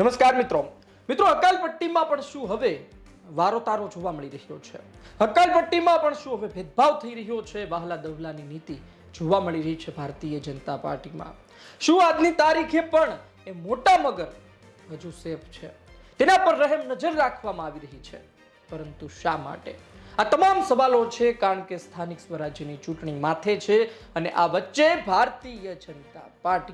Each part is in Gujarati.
નમસ્કાર મિત્રો. મિત્રો હકાલપટ્ટીમાં પણ શું હવે વારો તારો જોવા મળી રહ્યો છે? હકાલપટ્ટીમાં પણ શું હવે ભેદભાવ થઈ રહ્યો છે? વહાલા દવલાની નીતિ જોવા મળી રહી છે ભારતીય જનતા પાર્ટીમાં. શું આજની તારીખે પણ એ મોટા મગર હજુ સેફ છે? તેના પર રહેમ નજર રાખવામાં આવી રહી છે. પરંતુ શા માટે? આ તમામ સવાલો છે કારણ કે સ્થાનિક સ્વરાજ્યની ચૂંટણી માથે છે અને આ વચ્ચે ભારતીય જનતા પાર્ટી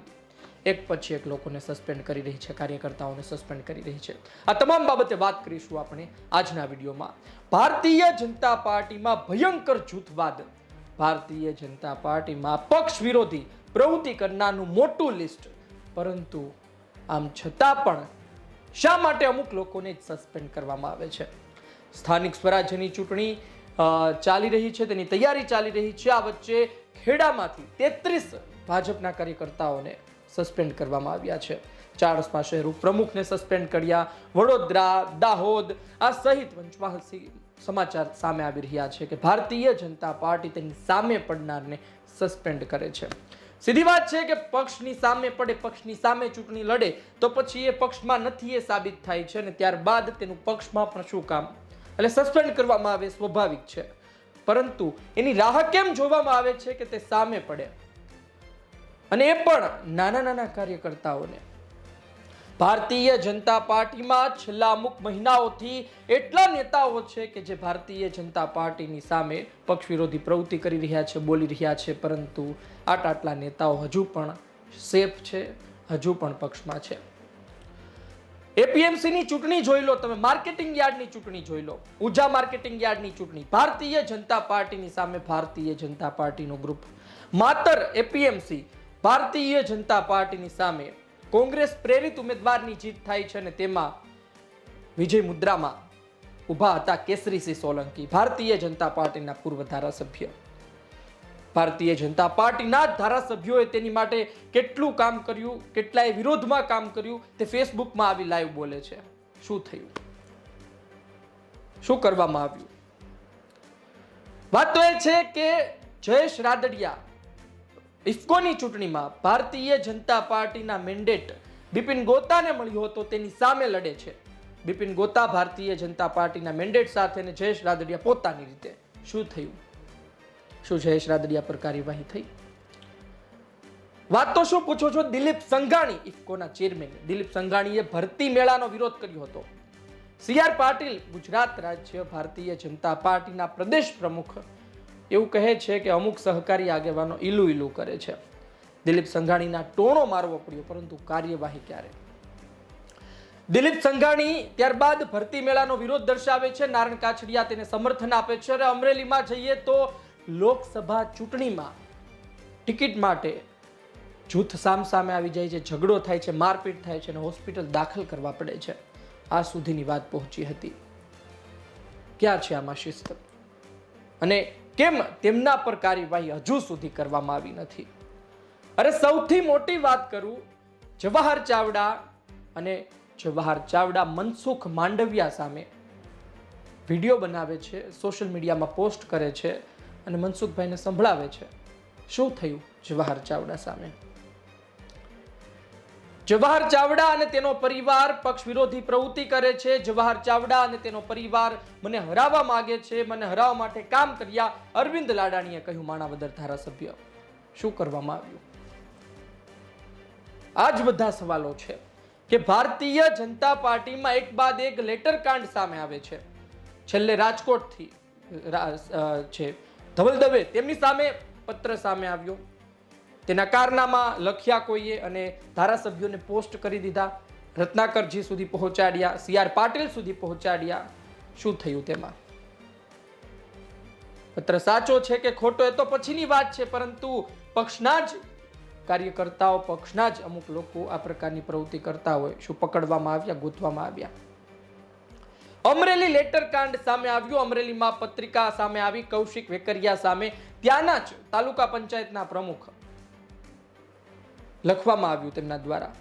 એક પછી એક લોકોને સસ્પેન્ડ કરી રહી છે, કાર્યકર્તાઓને સસ્પેન્ડ કરી રહી છે. આ તમામ બાબતે વાત કરીશું આપણે આજના વિડીયોમાં. ભારતીય જનતા પાર્ટીમાં ભયંકર જૂથવાદ. ભારતીય જનતા પાર્ટીમાં પક્ષ વિરોધી પ્રવૃત્તિ કરનારનું મોટું લિસ્ટ. પરંતુ આમ છતાં પણ શા માટે અમુક લોકોને જ સસ્પેન્ડ કરવામાં આવે છે? સ્થાનિક સ્વરાજ્યની ચૂંટણી ચાલી રહી છે, તેની તૈયારી ચાલી રહી છે. આ વચ્ચે ખેડામાંથી તેત્રીસ ભાજપના કાર્યકર્તાઓને સસ્પેન્ડ કરવામાં આવ્યા છે. ચારસમા શહેરો પ્રમુખને સસ્પેન્ડ કર્યા. વડોદરા, દાહોદ, આ સહિત પંચમહાલ સમાચાર સામે આવી રહ્યા છે કે ભારતીય જનતા પાર્ટી તેની સામે પડનારને સસ્પેન્ડ કરે છે. સીધી વાત છે કે પક્ષની સામે પડે, પક્ષની સામે ચૂંટણી લડે, તો પછી એ પક્ષમાં નથી એ સાબિત થાય છે અને ત્યારબાદ તેનું પક્ષમાં પણ શું કામ? એટલે સસ્પેન્ડ કરવામાં આવે સ્વાભાવિક છે. પરંતુ એની રાહ કેમ જોવામાં આવે છે કે તે સામે પડે? અને એ પણ નાના નાના કાર્યકર્તાઓને. ભારતીય જનતા પાર્ટીમાં છેલ્લા અમુક મહિનાઓથી એટલા નેતાઓ છે કે જે ભારતીય જનતા પાર્ટીની સામે પક્ષ વિરોધી પ્રવૃત્તિ કરી રહ્યા છે, બોલી રહ્યા છે, પરંતુ આટલા આટલા નેતાઓ હજુ પણ સેફ છે, હજુ પણ પક્ષમાં છે. એપીએમસીની ચૂંટણી જોઈ લો તમે, માર્કેટિંગ યાર્ડની ચૂંટણી જોઈ લો. ઉજા માર્કેટિંગ યાર્ડની ચૂંટણી, ભારતીય જનતા પાર્ટીની સામે ભારતીય જનતા પાર્ટીનું ગ્રુપ. માત્ર એપીએમસી ભારતીય જનતા પાર્ટીની સામે કોંગ્રેસ પ્રેરિત ઉમેદવારની જીત થાય છે અને તેમાં વિજય મુદ્રામાં ઊભા હતા કેસરીસિંહ સોલંકી, ભારતીય જનતા પાર્ટીના પૂર્વ ધારાસભ્ય. ભારતીય જનતા પાર્ટીના જ ધારાસભ્યોએ તેની માટે કેટલું કામ કર્યું, કેટલાય વિરોધમાં કામ કર્યું, તે ફેસબુકમાં આવી લાઈવ બોલે છે. શું થયું? શું કરવામાં આવ્યું? વાત તો એ છે કે જયેશ રાદડિયા ઇફકોની ચૂંટણીમાં ભારતીય જનતા પાર્ટીના મેન્ડેટ બિપિન ગોતાને મળ્યો હતો, તેની સામે લડે છે. બિપિન ગોતા ભારતીય જનતા પાર્ટીના મેન્ડેટ સાથે અને જયેશ રાદડિયા પોતાની રીતે. શું થયું? શું જયેશ રાદડિયા પર કાર્યવાહી થઈ? વાત તો શું પૂછો છો? દિલીપ સંઘાણી, ઇફકોના ચેરમેન. દિલીપ સંઘાણીએ ભરતી મેળાનો વિરોધ કર્યો હતો. સી આર પાટીલ, ગુજરાત રાજ્ય ભારતીય જનતા પાર્ટીના પ્રદેશ પ્રમુખ એવું કહે છે કે અમુક સહકારી આગેવાનો ઈલું ઈલું કરે છે. દિલીપ સંઘાણીના ટોણો મારવો પડ્યો, પરંતુ કાર્યવાહી ક્યારે? દિલીપ સંઘાણી ત્યારબાદ ભરતી મેળાનો વિરોધ દર્શાવે છે. નારણ કાછડિયા તેને સમર્થન આપે છે. અને અમરેલીમાં જઈએ તો લોકસભા ચૂંટણીમાં ટિકિટ માટે જૂથ સામ સામે આવી જાય છે. ઝઘડો થાય છે, મારપીટ થાય છે અને હોસ્પિટલ દાખલ કરવા પડે છે. આ સુધીની વાત પહોંચી હતી. ક્યાં છે આમાં શિસ્ત? અને કેમ તેમના પર કાર્યવાહી હજુ સુધી કરવામાં આવી નથી? અરે સૌથી મોટી વાત કરું, જવાહર ચાવડા અને જવાહર ચાવડા મનસુખ માંડવિયા સામે વીડિયો બનાવે છે, સોશિયલ મીડિયામાં પોસ્ટ કરે છે અને મનસુખભાઈને સંભળાવે છે. શું થયું જવાહર ચાવડા સામે? જવાહર ચાવડા અને તેનો પરિવાર પક્ષ વિરોધી પ્રવૃત્તિ કરે છે. જવાહર ચાવડા અને તેનો પરિવાર મને હરાવવા માંગે છે. મને હરાવવા માટે કામ કર્યા. અરવિંદ લાડાણીએ કહ્યું, માણાવદર ધારાસભ્ય, શું કરવામાં આવ્યું? આ જ બધા સવાલો છે કે ભારતીય જનતા પાર્ટીમાં એક બાદ એક લેટર કાંડ સામે આવે છે. છેલ્લે રાજકોટથી છે. ધવલ દવે તેમની સામે પત્ર સામે આવ્યો. તેના કારનામાં લખ્યા કોઈએ અને ધારાસભ્યોને પોસ્ટ કરી દીધા. રત્નાકરજી સુધી પહોંચાડ્યા, સી આર પાટીલ સુધી પહોંચાડ્યા. શું થયું તેમાં? પત્ર સાચો છે કે ખોટો એ તો પછીની વાત છે, પરંતુ પક્ષના જ કાર્યકર્તાઓ, પક્ષના જ અમુક લોકો આ પ્રકારની પ્રવૃત્તિ કરતા હોય. શું પકડવામાં આવ્યા, ગોતવામાં આવ્યા? અમરેલી લેટર કાંડ સામે આવ્યું. અમરેલીમાં પત્રિકા સામે આવી, કૌશિક વેકરિયા સામે. ત્યાંના જ તાલુકા પંચાયતના પ્રમુખ લખવામાં આવ્યું તેમના દ્વારા.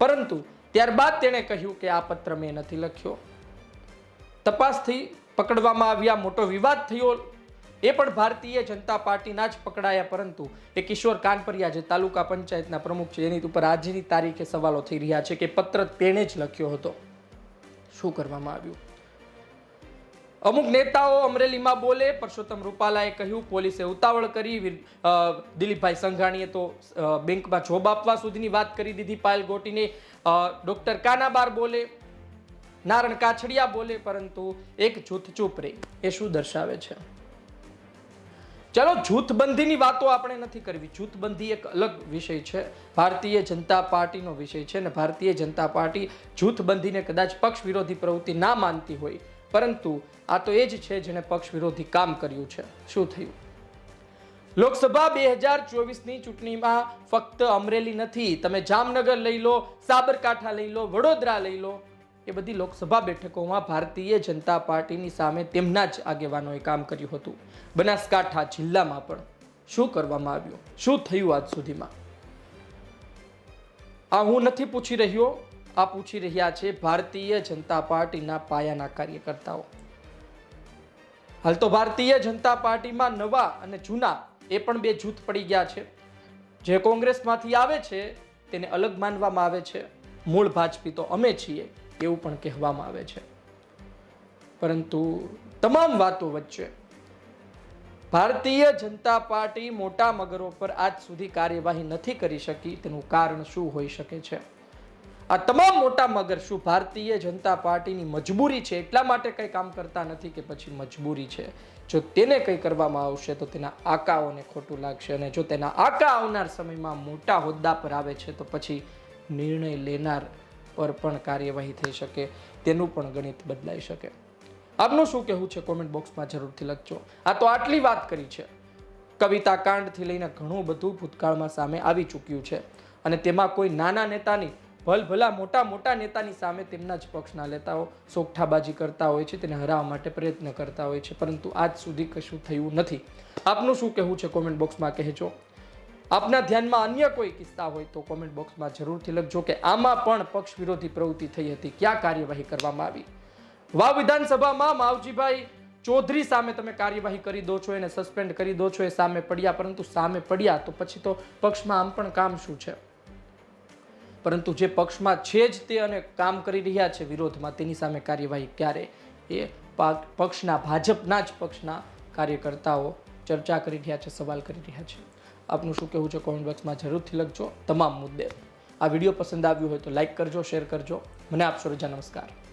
પરંતુ ત્યારબાદ તેણે કહ્યું કે આ પત્ર મેં નથી લખ્યો. તપાસથી પકડવામાં આવ્યા મોટો વિવાદ થયો. એ પણ ભારતીય જનતા પાર્ટીના જ પકડાયા, પરંતુ એ કિશોર કાનપરિયા જે તાલુકા પંચાયતના પ્રમુખ છે, એની ઉપર આજની તારીખે સવાલો થઈ રહ્યા છે કે પત્ર તેણે જ લખ્યો હતો. શું કરવામાં આવ્યું? અમુક નેતાઓ અમરેલીમાં બોલે, પરસોત્તમ રૂપાલાએ કહ્યું, પોલીસે ઉતાવળ કરી દિલીપભાઈ સંઘાણીએ તો બેંકમાં જોબ આપવા સુધીની વાત કરી દીધી, પાયલ ગોટીને. ડોક્ટર કાનાબાર બોલે, નારણ કાછડિયા બોલે, પરંતુ એક જૂથ ચૂપ રહી. એ શું દર્શાવે છે? ચલો, જૂથબંધીની વાતો આપણે નથી કરવી. જૂથબંધી એક અલગ વિષય છે. ભારતીય જનતા પાર્ટીનો વિષય છે અને ભારતીય જનતા પાર્ટી જૂથબંધીને કદાચ પક્ષ વિરોધી પ્રવૃત્તિ ના માનતી હોય પરંતુ આ તો એ જ છે જેણે પક્ષ વિરોધી કામ કર્યું છે. શું થયું? લોકસભા બે હજાર ચોવીસની ચૂંટણીમાં ફક્ત અમરેલી નથી, તમે જામનગર લઈ લો, સાબરકાંઠા લઈ લો, વડોદરા લઈ લો, એ બધી લોકસભા બેઠકોમાં ભારતીય જનતા પાર્ટીની સામે તેમના જ આગેવાનોએ કામ કર્યું હતું. બનાસકાંઠા જિલ્લામાં પણ. શું કરવામાં આવ્યું? શું થયું આજ સુધીમાં? આ હું નથી પૂછી રહ્યો. આ પૂછી રહ્યા છે ભારતીય જનતા પાર્ટીના પાયાના કાર્યકર્તાઓ. હાલ તો ભારતીય જનતા પાર્ટીમાં નવા અને જૂના એ પણ બે જૂથ પડી ગયા છે. જે કોંગ્રેસમાંથી આવે છે તેને અલગ માનવામાં આવે છે. મૂળ ભાજપી તો અમે છીએ એવું પણ કહેવામાં આવે છે. પરંતુ તમામ વાતો વચ્ચે ભારતીય જનતા પાર્ટી મોટા મગરો પર આજ સુધી કાર્યવાહી નથી કરી શકી, તેનું કારણ શું હોઈ શકે છે? આ તમામ મોટા મગર શું ભારતીય જનતા પાર્ટીની મજબૂરી છે? એટલા માટે કંઈ કામ કરતા નથી કે પછી મજબૂરી છે? જો તેને કંઈ કરવામાં આવશે તો તેના આકાઓને ખોટું લાગશે અને જો તેના આકા આવનાર સમયમાં મોટા હોદ્દા પર આવે છે તો પછી નિર્ણય લેનાર પર પણ કાર્યવાહી થઈ શકે, તેનું પણ ગણિત બદલાઈ શકે. આપનું શું કહેવું છે? કોમેન્ટ બોક્સમાં જરૂરથી લખજો. આ તો આટલી વાત કરી છે. કવિતા કાંડથી લઈને ઘણું બધું ભૂતકાળમાં સામે આવી ચૂક્યું છે. અને તેમાં કોઈ નાના નેતાની ભલભલા મોટા મોટા નેતાની સામે તેમના જ પક્ષના નેતાઓ સોગઠાબાજી કરતા હોય છે, તેને હરાવવા માટે પ્રયત્ન કરતા હોય છે, પરંતુ આજ સુધી કશું થયું નથી. આપનું શું કહેવું છે કોમેન્ટ બોક્સમાં કહેજો. આપના ધ્યાનમાં અન્ય કોઈ કિસ્સા હોય તો કોમેન્ટ બોક્સમાં જરૂરથી લખજો કે આમાં પણ પક્ષ વિરોધી પ્રવૃત્તિ થઈ હતી. ક્યાં કાર્યવાહી કરવામાં આવી? વાવ વિધાનસભામાં માવજીભાઈ ચૌધરી સામે તમે કાર્યવાહી કરી દો છો, એને સસ્પેન્ડ કરી દો છો, એ સામે પડ્યા, પરંતુ સામે પડ્યા તો પછી તો પક્ષમાં આમ પણ કામ શું છે? પરંતુ જે પક્ષમાં છે જ તે અને કામ કરી રહ્યા છે વિરોધમાં, તેની સામે કાર્યવાહી ક્યારે? એ પક્ષના, ભાજપના જ પક્ષના કાર્યકર્તાઓ ચર્ચા કરી રહ્યા છે, સવાલ કરી રહ્યા છે. આપનું શું કહેવું છે કોમેન્ટ બોક્સમાં જરૂરથી લખજો. તમામ મુદ્દે આ વીડિયો પસંદ આવ્યો હોય તો લાઈક કરજો, શેર કરજો. મને આપશો રજા. નમસ્કાર.